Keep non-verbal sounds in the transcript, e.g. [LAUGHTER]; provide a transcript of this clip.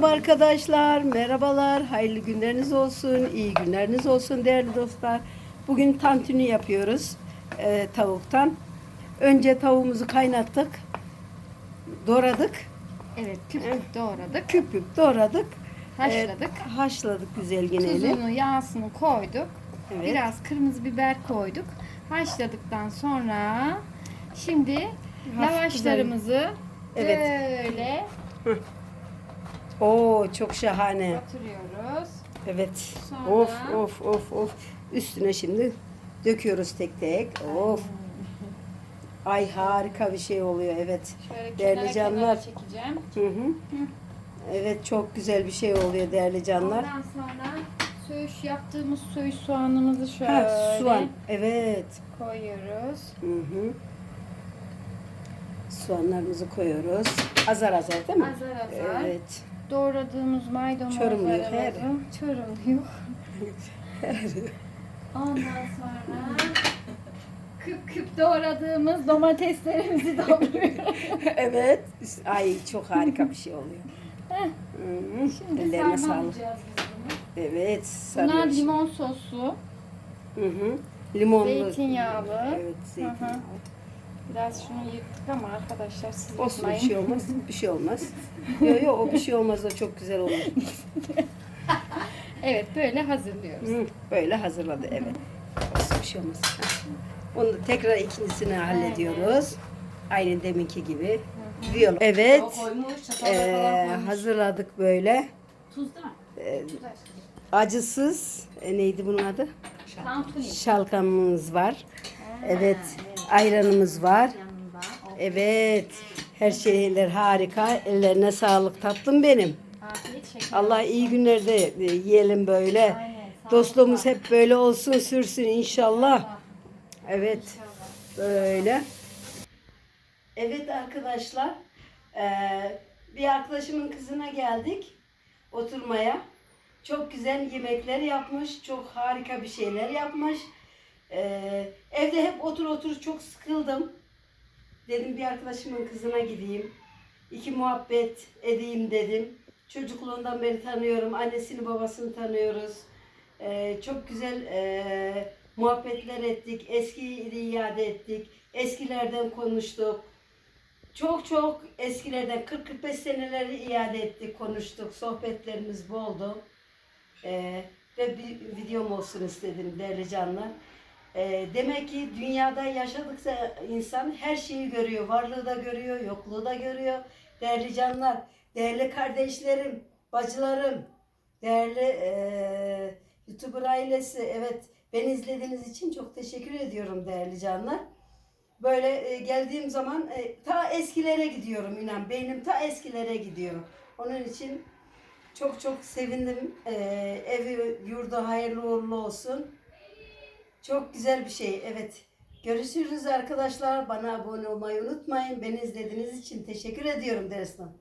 Merhaba arkadaşlar, merhabalar, hayırlı günleriniz olsun, iyi günleriniz olsun değerli dostlar. Bugün tantuni yapıyoruz e, tavuktan. Önce tavuğumuzu kaynattık, doğradık, Evet, küp küp doğradık, küp küp doğradık. haşladık. E, haşladık güzel gineyle. Tuzunu, yağsını koyduk. Evet. Biraz kırmızı biber koyduk. Haşladıktan sonra şimdi Hafif lavaşlarımızı Evet. böyle Oo çok şahane. batırıyoruz. Evet. Sonra- Of of of of. Üstüne şimdi döküyoruz tek tek. Of. [LAUGHS] Ay harika bir şey oluyor evet. Şöyle Değerli canlar. çekeceğim. Hı hı. Evet çok güzel bir şey oluyor değerli canlar. Ondan sonra söğüş yaptığımız söğüş soğanımızı şöyle Ha, soğan. Evet. koyuyoruz. Hı hı. Soğanlarımızı koyuyoruz. Azar azar değil mi? Azar azar. Evet. Doğradığımız maydanozlarımızı Çorumluyor. Ondan sonra küp küp doğradığımız domateslerimizi [LAUGHS] doğruyoruz. evet. Ay çok harika bir şey oluyor. Hı hı. Şimdi Ellerine sağlık. sarmalayacağız biz bunu. Evet. Bunlar limon sosu. Hı hı. Limonlu. Zeytinyağlı. Evet zeytinyağlı. Biraz şunu yırttık ama arkadaşlar siz Olsun bir yırtmayın. şey olmaz. Bir şey olmaz. [LAUGHS] Yok yok o bir şey olmaz o çok güzel olur. [LAUGHS] Evet böyle hazırlıyoruz. Hı, Böyle hazırladı evet. Olsun bir şey olmaz. Onu da tekrar ikincisini hallediyoruz. Aynı deminki gibi. Diyorum. Evet. Ee, hazırladık böyle. Tuz da mı? Ee, acısız e, neydi bunun adı? Tantuni. Şalgamımız var. Evet. Ayranımız var. Evet. Her şeyler harika. Ellerine sağlık tatlım benim. Allah iyi günlerde e, yiyelim böyle. Dostluğumuz hep böyle olsun sürsün inşallah. Evet. Böyle. Evet arkadaşlar. eee, bir arkadaşımın kızına geldik oturmaya. Çok güzel yemekler yapmış. Çok harika bir şeyler yapmış. Eee, evde hep otur otur çok sıkıldım. Dedim bir arkadaşımın kızına gideyim. İki muhabbet edeyim dedim. Çocukluğundan beri tanıyorum. Annesini babasını tanıyoruz. Ee, çok güzel e, muhabbetler ettik. Eskiyi iade ettik. Eskilerden konuştuk. Çok çok eskilerden 40-45 seneleri iade ettik, konuştuk. Sohbetlerimiz boldu. Ee, ve bir videom olsun istedim değerli canlar. Ee, demek ki dünyada yaşadıkça insan her şeyi görüyor. Varlığı da görüyor, yokluğu da görüyor. Değerli canlar, değerli kardeşlerim, bacılarım, değerli eee YouTuber ailesi. Evet, beni izlediğiniz için çok teşekkür ediyorum değerli canlar. Böyle e, geldiğim zaman e, ta eskilere gidiyorum inan. Beynim ta eskilere gidiyor. Onun için çok çok sevindim. Ee, evi yurdu hayırlı uğurlu olsun. Çok güzel bir şey. Evet. Görüşürüz arkadaşlar. Bana abone olmayı unutmayın. Beni izlediğiniz için teşekkür ediyorum Derslan.